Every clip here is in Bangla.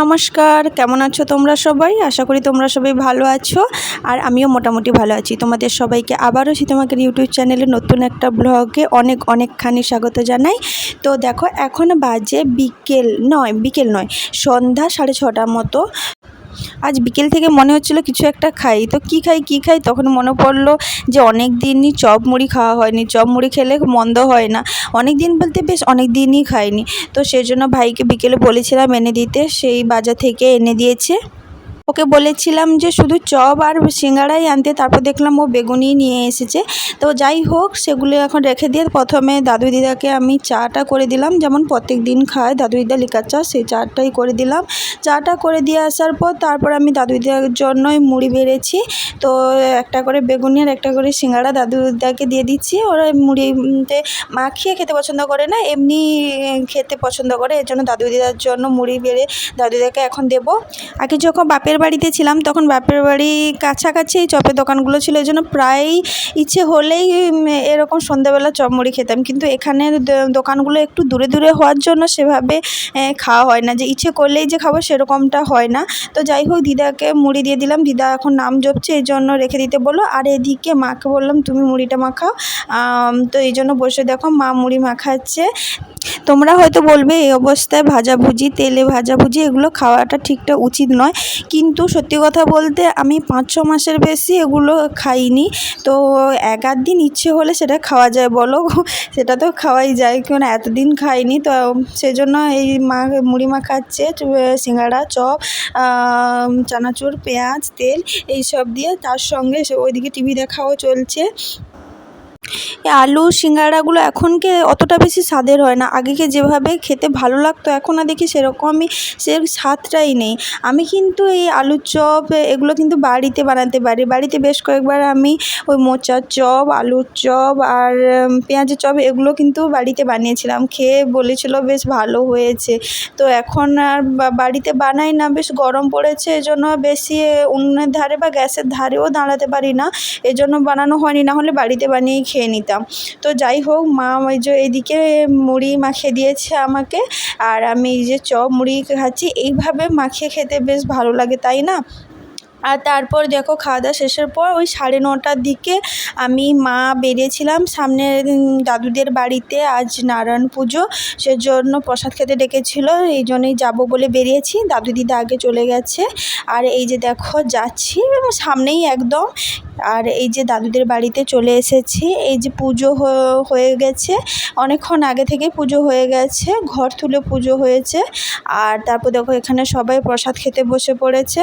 নমস্কার, কেমন আছো তোমরা সবাই? আশা করি তোমরা সবাই ভালো আছো, আর আমিও মোটামুটি ভালো আছি। তোমাদের সবাইকে আবারও তোমাকে ইউটিউব চ্যানেলে নতুন একটা ব্লগে অনেক অনেকখানি স্বাগত জানাই। তো দেখো, এখন বাজে বিকেল নয় বিকেল নয়, সন্ধ্যা সাড়ে ছটার মতো। আজ বিকেল থেকে মনে হচ্ছিল কিছু একটা খাই। তো কি খাই কি খাই? তখন মনে পড়ল যে অনেক দিনই চপ মুড়ি খাওয়া হয়নি। চপ মুড়ি খেলে মন্দ হয় না। অনেক দিন বলতে বেশ অনেক দিনই খাইনি। তো সেই জন্য ভাইকে বিকেলে বলেছিলাম এনে দিতে। সেই বাজার থেকে এনে দিয়েছে। ওকে বলেছিলাম যে শুধু চপ আর সিঙ্গাড়াই আনতে, তারপর দেখলাম ও বেগুনি নিয়ে এসেছে। তো যাই হোক, সেগুলো এখন রেখে দিয়ে প্রথমে দাদু দিদাকে আমি চাটা করে দিলাম। যেমন প্রত্যেক দিন খায় দাদু দিদা লিকার চা, সেই চাটাই করে দিলাম। চাটা করে দিয়ে আসার পর তারপর আমি দাদু দিদার জন্যই মুড়ি বেড়েছি। তো একটা করে বেগুনি আর একটা করে সিঙ্গাড়া দাদু দিদাকে দিয়ে দিচ্ছি। ওরা মুড়িতে মাখিয়ে খেতে পছন্দ করে না, এমনি খেতে পছন্দ করে। এর জন্য দাদু দিদার জন্য মুড়ি বেড়ে দাদু দিদাকে এখন দেবো। আগে যখন বাপের বাড়িতে ছিলাম, তখন বাপের বাড়ি কাছাকাছি এই চপের দোকানগুলো ছিল। এই জন্য প্রায়ই ইচ্ছে হলেই এরকম সন্ধ্যাবেলা চপ মুড়ি খেতাম। কিন্তু এখানে দোকানগুলো একটু দূরে দূরে হওয়ার জন্য সেভাবে খাওয়া হয় না। যে ইচ্ছে করলেই যে খাব সেরকমটা হয় না। তো যাই হোক, দিদাকে মুড়ি দিয়ে দিলাম। দিদা এখন নাম জপছে, এই জন্য রেখে দিতে বলল। আর এদিকে মাকে বললাম, তুমি মুড়িটা মাখাও। তো এই জন্য বসে দেখো, মা মুড়ি মাখাচ্ছে। তোমরা হয়তো বলবে, এই অবস্থায় ভাজাভুজি, তেলে ভাজাভুজি, এগুলো খাওয়াটা ঠিকঠাক উচিত নয়। কিন্তু সত্যি কথা বলতে আমি পাঁচ, ছ মাসের বেশি এগুলো খাইনি। তো এক আধ দিন ইচ্ছে হলে সেটা খাওয়া যায় বলো। সেটা তো খাওয়াই যায়, কেন এতদিন খাইনি। তো সেজন্য এই মা, মুড়ি মাখাচ্ছে চ- সিঙ্গাড়া, চপ চানাচুর, পেঁয়াজ, তেল এই সব দিয়ে তার সঙ্গে ওইদিকে টিভি দেখাও চলছে। আলু সিঙ্গাড়াগুলো এখনকে অতটা বেশি স্বাদের হয় না। আগেকে যেভাবে খেতে ভালো লাগতো, এখন আর দেখি সেরকমই সে স্বাদটাই নেই। আমি কিন্তু এই আলুর চপ এগুলো কিন্তু বাড়িতে বানাতে পারি। বাড়িতে বেশ কয়েকবার আমি ওই মোচার চপ, আলুর চপ আর পেঁয়াজের চপ এগুলো কিন্তু বাড়িতে বানিয়েছিলাম। খেয়ে বলেছিল বেশ ভালো হয়েছে। তো এখন আর বাড়িতে বানাই না, বেশ গরম পড়েছে, এজন্য বেশি উনুনের ধারে বা গ্যাসের ধারেও দাঁড়াতে পারি না। এজন্য বানানো হয়নি না হলে বাড়িতে বানিয়েই খেয়ে নিতাম। তো যাই হোক, মা ওই যে এদিকে মুড়ি মাখিয়ে দিয়েছে আমাকে। আর আমি এই যে চপ মুড়ি খাচ্ছি, এইভাবে মাখিয়ে খেতে বেশ ভালো লাগে, তাই না? আর তারপর দেখো খাওয়া দাওয়া শেষের পর ওই সাড়ে নটার দিকে আমি মা বেরিয়েছিলাম সামনে দাদুদের বাড়িতে আজ নারায়ণ পুজো। সেজন্য প্রসাদ খেতে ডেকেছিল, এই জন্যই যাব বলে বেরিয়েছি। দাদু দিদা আগে চলে গেছে। আর এই যে দেখো যাচ্ছি সামনেই একদম, আর এই যে দাদুদের বাড়িতে চলে এসেছি। এই যে পুজো হয়ে গেছে। অনেকক্ষণ আগে থেকে পুজো হয়ে গেছে, ঘর তুলে পুজো হয়েছে। আর তারপর দেখো এখানে সবাই প্রসাদ খেতে বসে পড়েছে।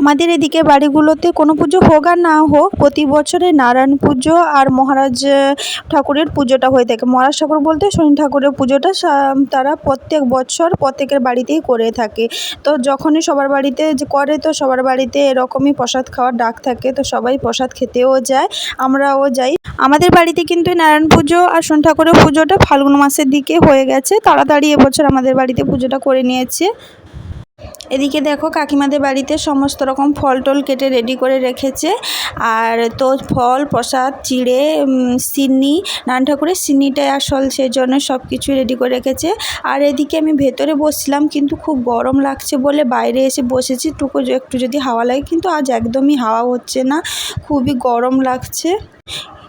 আমাদের এদিকে বাড়িগুলোতে কোনো পুজো হোক আর না হোক, প্রতি বছরে নারায়ণ পুজো আর মহারাজ ঠাকুরের পুজোটা হয়ে থাকে। মহারাজ ঠাকুর বলতে শনি ঠাকুরের পুজোটা তারা প্রত্যেক বছর প্রত্যেকের বাড়িতেই করে থাকে। তো যখনই সবার বাড়িতে করে, তো সবার বাড়িতে এরকমই প্রসাদ খাওয়ার ডাক থাকে, তো সবাই প্রসাদ খেতেও যায়, আমরাও যাই। আমাদের বাড়িতে কিন্তু নারায়ণ পুজো আর শনি ঠাকুরের পুজোটা ফাল্গুন মাসের দিকে হয়ে গেছে। তাড়াতাড়ি এবছর আমাদের বাড়িতে পুজোটা করে নিয়েছে। এদিকে দেখো কাকিমাদের বাড়িতে সমস্ত রকম ফল টল কেটে রেডি করে রেখেছে। আর তো ফল, প্রসাদ, চিড়ে সিন্নি নারায়ণ ঠাকুরের সিন্নিটাই আসল, সেই জন্য সব কিছু রেডি করে রেখেছে। আর এদিকে আমি ভেতরে বসছিলাম, কিন্তু খুব গরম লাগছে বলে বাইরে এসে বসেছি। টুকু একটু যদি হাওয়া লাগে, কিন্তু আজ একদমই হাওয়া হচ্ছে না, খুবই গরম লাগছে।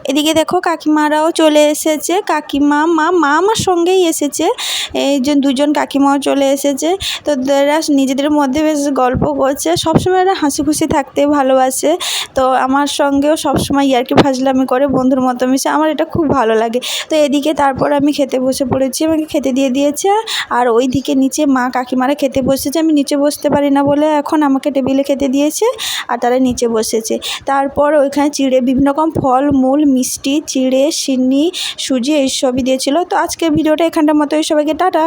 এদিকে দেখো কাকিমারাও চলে এসেছে। কাকিমা, মা মা আমার সঙ্গেই এসেছে। এই যে দুজন কাকিমাও চলে এসেছে। তো এরা নিজেদের মধ্যে বেশ গল্প করছে। সবসময় এরা হাসি খুশি থাকতে ভালোবাসে। তো আমার সঙ্গেও সবসময় ইয়ার্কি ফাজলামি করে, বন্ধুর মতো মিশে। আমার এটা খুব ভালো লাগে। তো এদিকে তারপর আমি খেতে বসে পড়েছি। আমাকে খেতে দিয়ে দিয়েছে। আর ওই দিকে নিচে মা কাকিমারা খেতে বসেছে। আমি নিচে বসতে পারি না বলে এখন আমাকে টেবিলে খেতে দিয়েছে। আর তারা নিচে বসেছে। তারপর ওইখানে চিড়ে বিভিন্ন রকম ফল মূল, মিষ্টি, চিড়ে, সিন্নি, সুজি, এইসবই দিয়েছিল। তো আজকের ভিডিওটা এখানটার মতো। এই সবাইকে টাটা।